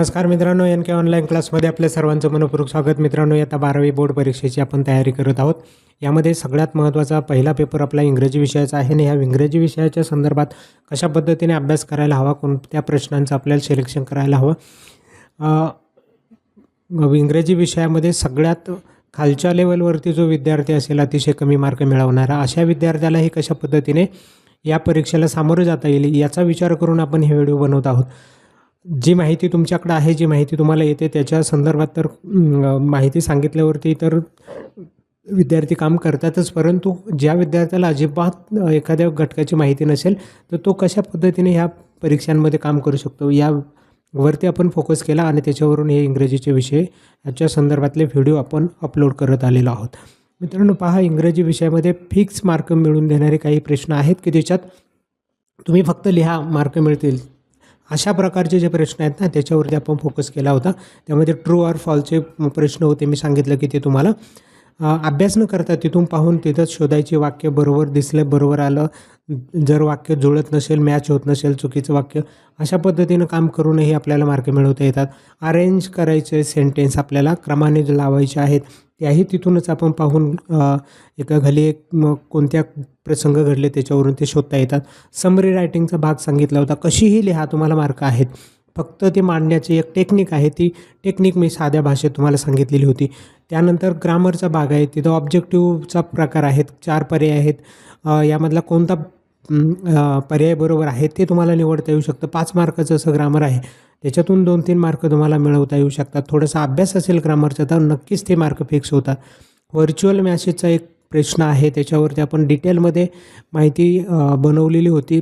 नमस्कार मित्रांनो एन के ऑनलाईन क्लासमध्ये आपल्या सर्वांचं मनपूर्वक स्वागत. मित्रांनो आता बारावी बोर्ड परीक्षेची आपण तयारी करत आहोत. यामध्ये सगळ्यात महत्त्वाचा पहिला पेपर आपला इंग्रजी विषयाचा आहे आणि ह्या इंग्रजी विषयाच्या संदर्भात कशा पद्धतीने अभ्यास करायला हवा कोणत्या प्रश्नांचं आपल्याला सिलेक्शन करायला हवं इंग्रजी विषयामध्ये सगळ्यात खालच्या लेवलवरती जो विद्यार्थी असेल अतिशय कमी मार्क मिळवणारा अशा विद्यार्थ्यालाही कशा पद्धतीने या परीक्षेला सामोरं जाता येईल याचा विचार करून आपण हे व्हिडिओ बनवत आहोत. जी माहिती तुमच्याकडे आहे जी माहिती तुम्हाला येते त्याच्या संदर्भात तर माहिती सांगितल्यावरती तर विद्यार्थी काम करतातच परंतु ज्या विद्यार्थ्याला अजिबात एखाद्या घटकाची माहिती नसेल तर तो कशा पद्धतीने ह्या परीक्षांमध्ये काम करू शकतो? यावरती आपण फोकस केला आणि त्याच्यावरून हे इंग्रजीचे विषय याच्या संदर्भातले व्हिडिओ आपण अपलोड करत आलेलो आहोत. मित्रांनो पहा इंग्रजी विषयामध्ये फिक्स मार्क मिळवून देणारे काही प्रश्न आहेत की त्याच्यात तुम्ही फक्त लिहा मार्क मिळतील. अशा प्रकारचे जे प्रश्न आहेत ना त्याच्यावरती आपण फोकस केला होता. त्यामध्ये ट्रू ऑर फॉलचे प्रश्न होते मी सांगितलं की ते तुम्हाला. अभ्यास न करता तिथून पाहून तिथंच शोधायचे वाक्य बरोबर दिसलं बरोबर आलं. जर वाक्य जुळत नसेल मॅच होत नसेल चुकीचं वाक्य अशा पद्धतीनं काम करूनही आपल्याला मार्क मिळवता येतात. अरेंज करायचे सेंटेन्स आपल्याला क्रमाने लावायचे आहेत. त्याही तिथूनच आपण पाहून एका घाली एक कोणत्या प्रसंग घडले त्याच्यावरून ते शोधता येतात. समरी रायटिंगचा भाग सांगितला होता कशीही लिहा तुम्हाला मार्क आहेत. फक्त ते मांडण्याची एक टेक्निक आहे ती टेक्निक मी साध्या भाषेत तुम्हाला सांगितलेली होती. त्यानंतर ग्रामरचा भाग आहे तिथं ऑब्जेक्टिव्हचा प्रकार आहेत चार पर्याय आहेत. यामधला कोणता पर्याय बरोबर आहे ते तुम्हाला निवडता येऊ शकतं. पाच मार्काचं असं ग्रामर आहे. त्याच्यातून दोन तीन मार्क तुम्हाला मिळवता येऊ शकतात. थोडासा अभ्यास असेल ग्रामरचा तर नक्कीच ते मार्क फिक्स होतात. व्हर्च्युअल मॅसेजचा एक प्रश्न आहे त्याच्यावरती आपण डिटेलमध्ये माहिती बनवलेली होती.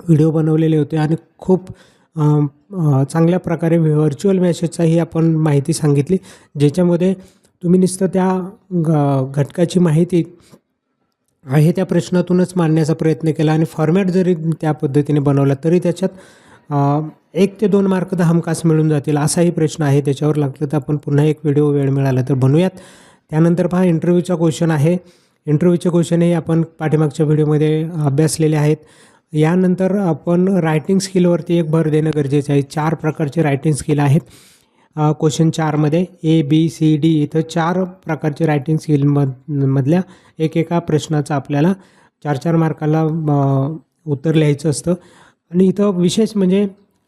व्हिडिओ बनवलेले होते आणि खूप चांगल्या प्रकारे व्हर्च्युअल मॅसेजचाही आपण माहिती सांगितली ज्याच्यामध्ये तुम्ही नुसतं त्या ग घटकाची माहिती आहे त्या प्रश्नातूनच मांडण्याचा प्रयत्न केला आणि फॉर्मॅट जरी त्या पद्धतीने बनवला तरी त्याच्यात एक ते दोन मार्क तर हमखास मिळून जातील असाही प्रश्न आहे त्याच्यावर लागलं तर आपण पुन्हा एक व्हिडिओ वेळ मिळाला तर बनवूयात त्यानंतर पहा इंटरव्ह्यूचा क्वेश्चन आहे. इंटरव्ह्यूचे क्वेश्चनही आपण पाठीमागच्या व्हिडिओमध्ये अभ्यासलेले आहेत. यानंतर आपण रायटिंग स्किलवरती एक भर देणं गरजेचं आहे. चार प्रकारचे रायटिंग स्किल आहेत. क्वेश्चन चारमध्ये ए बी सी डी इथं चार प्रकारचे रायटिंग स्किल मध मधल्या एक एका प्रश्नाचं आपल्याला चार चार मार्काला उत्तर लिहायचं असतं. आणि इथं विशेष म्हणजे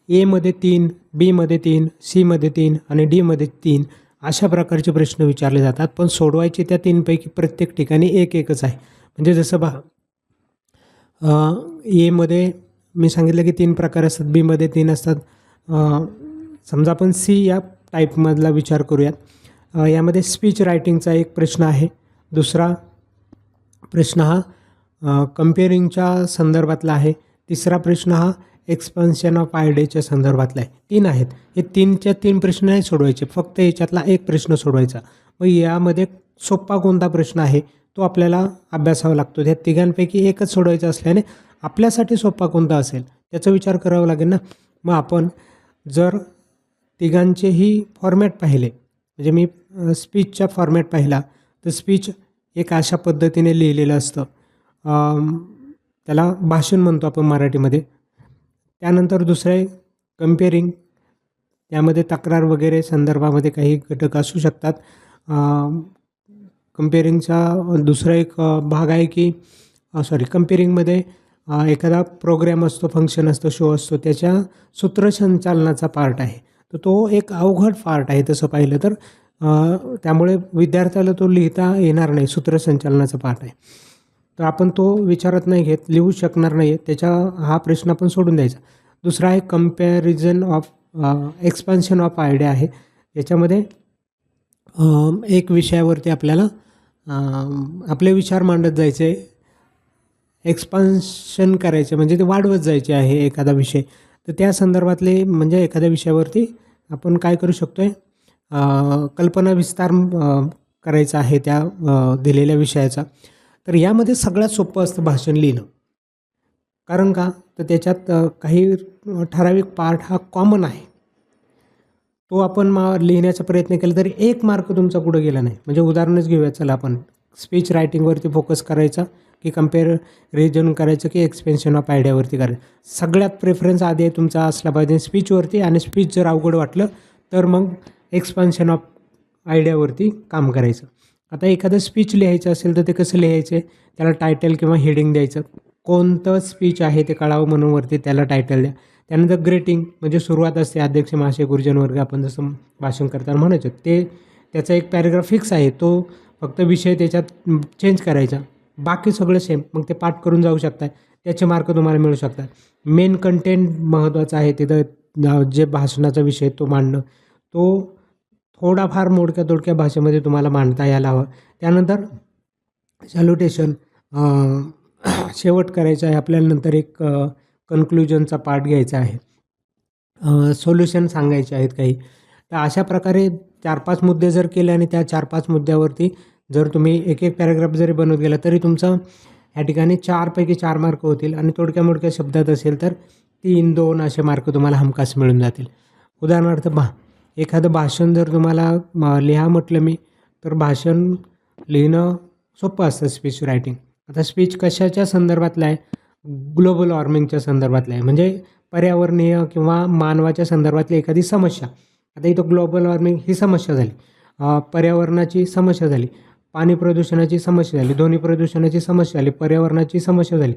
एमध्ये तीन बीमध्ये तीन सीमध्ये तीन आणि डीमध्ये तीन अशा प्रकारचे प्रश्न विचारले जातात. पण सोडवायचे त्या तीनपैकी प्रत्येक ठिकाणी एक एकच आहे. म्हणजे जसं बा एमध्ये मी सांगितलं की तीन प्रकार असतात बीमध्ये तीन असतात. समजा आपण सी या टाईपमधला विचार करूयात. यामध्ये स्पीच रायटिंगचा एक प्रश्न आहे. दुसरा प्रश्न हा कम्पेअरिंगच्या संदर्भातला आहे. तिसरा प्रश्न हा एक्सपान्शन ऑफ आयडियाच्या संदर्भातला आहे. तीन आहेत. हे तीनच्या तीन प्रश्न नाही सोडवायचे. फक्त याच्यातला एक प्रश्न सोडवायचा. मग यामध्ये सोप्पा कोणता प्रश्न आहे? तो आपल्याला अभ्यासावा लागतो. त्या तिघांपैकी एकच सोडवायचा असल्याने आपल्यासाठी सोप्पा कोणता असेल? त्याचा विचार करावा लागेल ना? मग आपण जर तिघांचेही फॉर्मॅट पाहिले म्हणजे मी स्पीचचा फॉर्मॅट पाहिला तर स्पीच एक अशा पद्धतीने लिहिलेलं असतं. त्याला भाषण म्हणतो आपण मराठीमध्ये. त्यानंतर दुसरं आहे कम्पेअरिंग त्यामध्ये तक्रार वगैरे संदर्भामध्ये काही घटक असू शकतात. कम्पेअरिंगचा दुसरा एक भाग आहे की सॉरी कम्पेअरिंगमध्ये एखादा प्रोग्रॅम असतो फंक्शन असतो शो असतो त्याच्या सूत्रसंचालनाचा पार्ट आहे. तर तो एक अवघड पार्ट आहे तसं पाहिलं तर. त्यामुळे विद्यार्थ्याला तो लिहिता येणार नाही सूत्रसंचालनाचा पार्ट आहे. तर आपण तो विचारात नाही घेत लिहू शकणार नाही त्याच्या हा प्रश्न आपण सोडून द्यायचा. दुसरा आहे comparison of expansion of idea आहे. याच्यामध्ये एक विषयावरती आपल्याला आपले विचार मांडत जायचे. एक्सपान्शन करायचे म्हणजे ते वाढवत जायचे आहे एखादा विषय. तर त्या संदर्भातले म्हणजे एखाद्या विषयावरती आपण काय करू शकतो आहे कल्पना विस्तार करायचा आहे त्या दिलेल्या विषयाचा. तर यामध्ये सगळ्यात सोपं असतं भाषण लिहिणं. कारण का? तर त्याच्यात काही ठराविक पार्ट हा कॉमन आहे. तो आपण मा लिहिण्याचा प्रयत्न केला तरी एक मार्क तुमचा कुठं गेला नाही. म्हणजे उदाहरणच घेऊया चला आपण. स्पीच रायटिंगवरती फोकस करायचा की कंपेअर रिजन करायचं की एक्सपेन्शन ऑफ आयडियावरती करायचं. सगळ्यात प्रेफरन्स आधी तुमचा असला पाहिजे स्पीचवरती आणि स्पीच जर अवघड वाटलं तर मग एक्सपान्शन ऑफ आयडियावरती काम करायचं. आता एखादं स्पीच लिहायचं असेल तर ते कसं लिहायचं? त्याला टायटल किंवा हेडिंग द्यायचं. कोणतं स्पीच आहे ते कळावं म्हणून वरती त्याला टायटल द्या. त्यानंतर ग्रेटिंग म्हणजे सुरुवात असते. अध्यक्ष महाशय गुरुजन वर्ग आपण जसं भाषण करताना म्हणायचो ते त्याचा एक पॅरेग्राफ फिक्स आहे. तो फक्त विषय त्याच्यात चेंज करायचा. बाकी सगळं सेम मग ते पाठ करून जाऊ शकतात त्याचे मार्क तुम्हाला मिळू शकतात. मेन कंटेंट महत्त्वाचं आहे. तिथं जे भाषणाचा विषय तो मांडणं. तो थोडाफार मोडक्या तोडक्या भाषेमध्ये तुम्हाला मांडता यायला हवं. त्यानंतर सॅल्युटेशन शेवट करायचं आहे. आपल्याला नंतर एक कन्क्लुजनचा पार्ट घ्यायचा आहे. सोल्युशन सांगायचे आहेत काही. तर अशा प्रकारे चार पाच मुद्दे जर केले आणि त्या चार पाच मुद्द्यावरती जर तुम्ही एक एक पॅराग्राफ जरी बनवत गेला तरी तुमचं ह्या ठिकाणी चारपैकी चार मार्क होतील आणि तोडक्या मोडक्या शब्दात असेल तर तीन दोन असे मार्क तुम्हाला हमखास मिळून जातील. उदाहरणार्थ पहा एखादं भाषण जर तुम्हाला लिहा म्हटलं मी तर भाषण लिहिणं सोपं असतं स्पीच रायटिंग आता स्पीच कशाच्या संदर्भातलं आहे? ग्लोबल वॉर्मिंगच्या संदर्भातलं आहे. म्हणजे पर्यावरणीय किंवा मानवाच्या संदर्भातली एखादी समस्या. आता इथं ग्लोबल वॉर्मिंग ही समस्या झाली. पर्यावरणाची समस्या झाली. पाणी प्रदूषणाची समस्या झाली. ध्वनी प्रदूषणाची समस्या झाली. पर्यावरणाची समस्या झाली.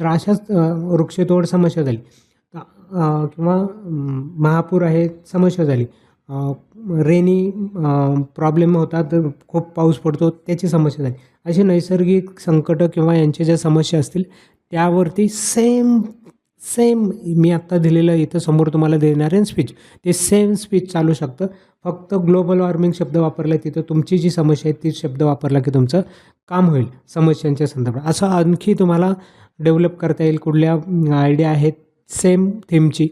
तर अशाच वृक्षतोड समस्या झाली. किंवा महापूर आहे समस्या झाली. रेनी प्रॉब्लेम होतात खूप पाऊस पडतो त्याची समस्या झाली. असे नैसर्गिक संकटं किंवा यांच्या ज्या समस्या असतील त्यावरती सेम सेम मी आत्ता दिलेलं इथं समोर तुम्हाला देणारे स्पीच ते सेम स्पीच चालू शकतं. फक्त ग्लोबल वॉर्मिंग शब्द वापरला तिथं तुमची जी समस्या आहे ती शब्द वापरला की तुमचं काम होईल समस्यांच्या संदर्भात. असं आणखी तुम्हाला डेव्हलप करता येईल कुठल्या आयडिया आहेत सेम थीमची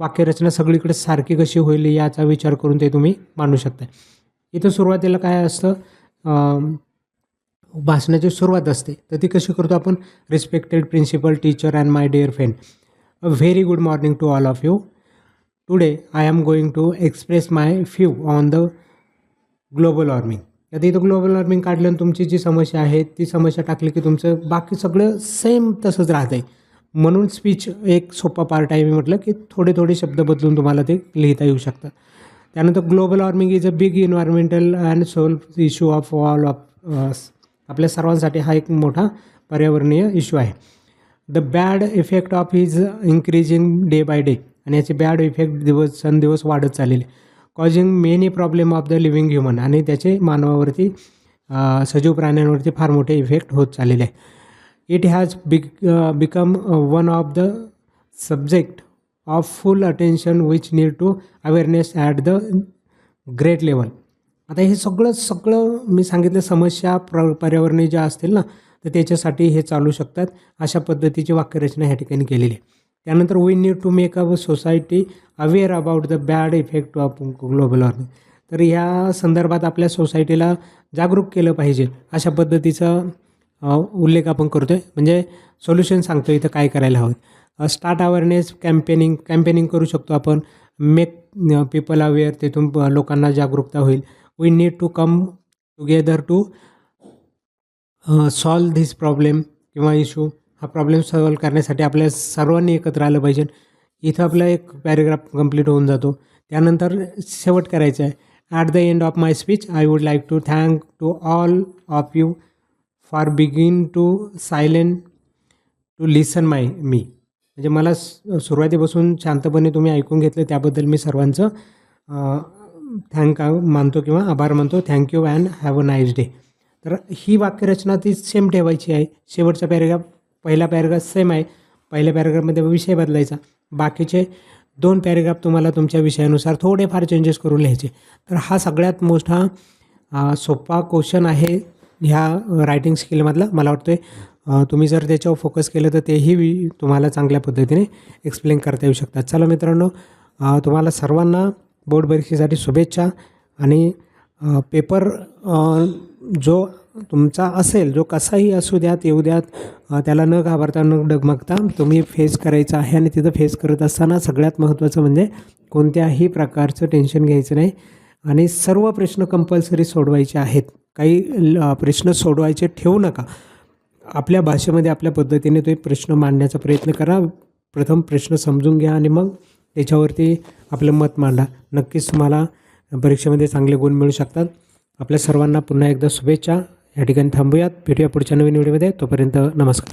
वाक्यरचना सगळीकडे सारखी कशी होईल याचा विचार करून ते तुम्ही मांडू शकता. इथं सुरुवातीला काय असतं? भाषणाची सुरुवात असते. तर ती कशी करतो आपण? Respected principal teacher and my dear friend a very good morning to all of you today I am going to express my few on the global warming आता इथं ग्लोबल वॉर्मिंग काढलं आणि तुमची जी समस्या आहे ती समस्या टाकली की तुमचं बाकी सगळं सेम तसंच राहतं आहे म्हणून स्पीच एक सोपा पार्ट आहे. मी म्हटलं की थोडे थोडे शब्द बदलून तुम्हाला ते लिहिता येऊ शकतं. त्यानंतर global warming is a big environmental and sole issue of all of आपल्या सर्वांसाठी हा एक मोठा पर्यावरणीय इश्यू आहे. The bad effect of is increasing day by day आणि याचे बॅड इफेक्ट दिवस दिवस वाढत चाललेले causing many problem of the living human आणि त्याचे मानवावरती सजीव प्राण्यांवरती फार मोठे इफेक्ट होत चाललेले आहे. It has bec become one of the subject of full attention which need to awareness at the great level आता हे सगळं सगळं मी सांगितलं समस्या प्र पर्यावरणीय ज्या असतील ना तर त्याच्यासाठी हे चालू शकतात. अशा पद्धतीची वाक्यरचना ह्या ठिकाणी केलेली आहे. त्यानंतर we need to make a society aware about the bad effect of global warming तर ह्या संदर्भात आपल्या सोसायटीला जागरूक केलं पाहिजे. अशा पद्धतीचं उल्लेख आपण करतो आहे म्हणजे सोल्युशन सांगतो इथं काय करायला हवं. स्टार्ट अवेअरनेस कॅम्पेनिंग कॅम्पेनिंग करू शकतो आपण. मेक पीपल अवेअर तिथून प- लोकांना जागरूकता होईल. We need to come together to solve this problem किंवा इशू हा प्रॉब्लेम सॉल्व करण्यासाठी आपल्या सर्वांनी एकत्र आलं पाहिजे. इथं आपला एक पॅरेग्राफ कंप्लीट होऊन जातो. त्यानंतर शेवट करायचं आहे at the end of my speech I would like to thank to all of you for begin to silent to listen my मी. म्हणजे मला स- सुरुवातीपासून शांतपणे तुम्ही ऐकून घेतलं त्याबद्दल मी सर्वांचं थँक मानतो किंवा आभार मानतो. Thank you and have a nice day. तर ही वाक्यरचना ती सेम ठेवायची आहे. शेवटचा पॅरेग्राफ पहिला पॅरेग्राफ सेम आहे. पहिल्या पॅरेग्राफमध्ये विषय बदलायचा. बाकीचे दोन पॅरेग्राफ तुम्हाला तुमच्या विषयानुसार थोडेफार चेंजेस करून लिहायचे. तर हा सगळ्यात मोठा सोपा क्वेश्चन आहे. ह्या रायटिंग स्किलमधला मला वाटतं आहे तुम्ही जर त्याच्यावर फोकस केलं तर तेही तुम्हाला चांगल्या पद्धतीने एक्सप्लेन करता येऊ शकतात. चला मित्रांनो तुम्हाला सर्वांना बोर्ड परीक्षेसाठी शुभेच्छा आणि पेपर जो तुमचा असेल जो कसाही असू द्यात येऊ द्यात त्याला न घाबरता न डगमगता तुम्ही फेस करायचं आहे आणि तिथं फेस करत असताना सगळ्यात महत्त्वाचं म्हणजे कोणत्याही प्रकारचं टेन्शन घ्यायचं नाही. आणि सर्व प्रश्न कंपल्सरी सोडवायचे आहेत. काही ल- प्रश्न सोडवायचे ठेवू नका. आपल्या भाषेमध्ये आपल्या पद्धतीने ते प्रश्न मांडण्याचा प्रयत्न करा. प्रथम प्रश्न समजून घ्या आणि मग त्याच्यावरती आपलं मत मांडा. नक्कीच तुम्हाला परीक्षेमध्ये चांगले गुण मिळू शकतात. आपल्या सर्वांना पुन्हा एकदा शुभेच्छा. या ठिकाणी थांबूयात. भेटूया पुढच्या नवीन व्हिडिओमध्ये. तोपर्यंत नमस्कार.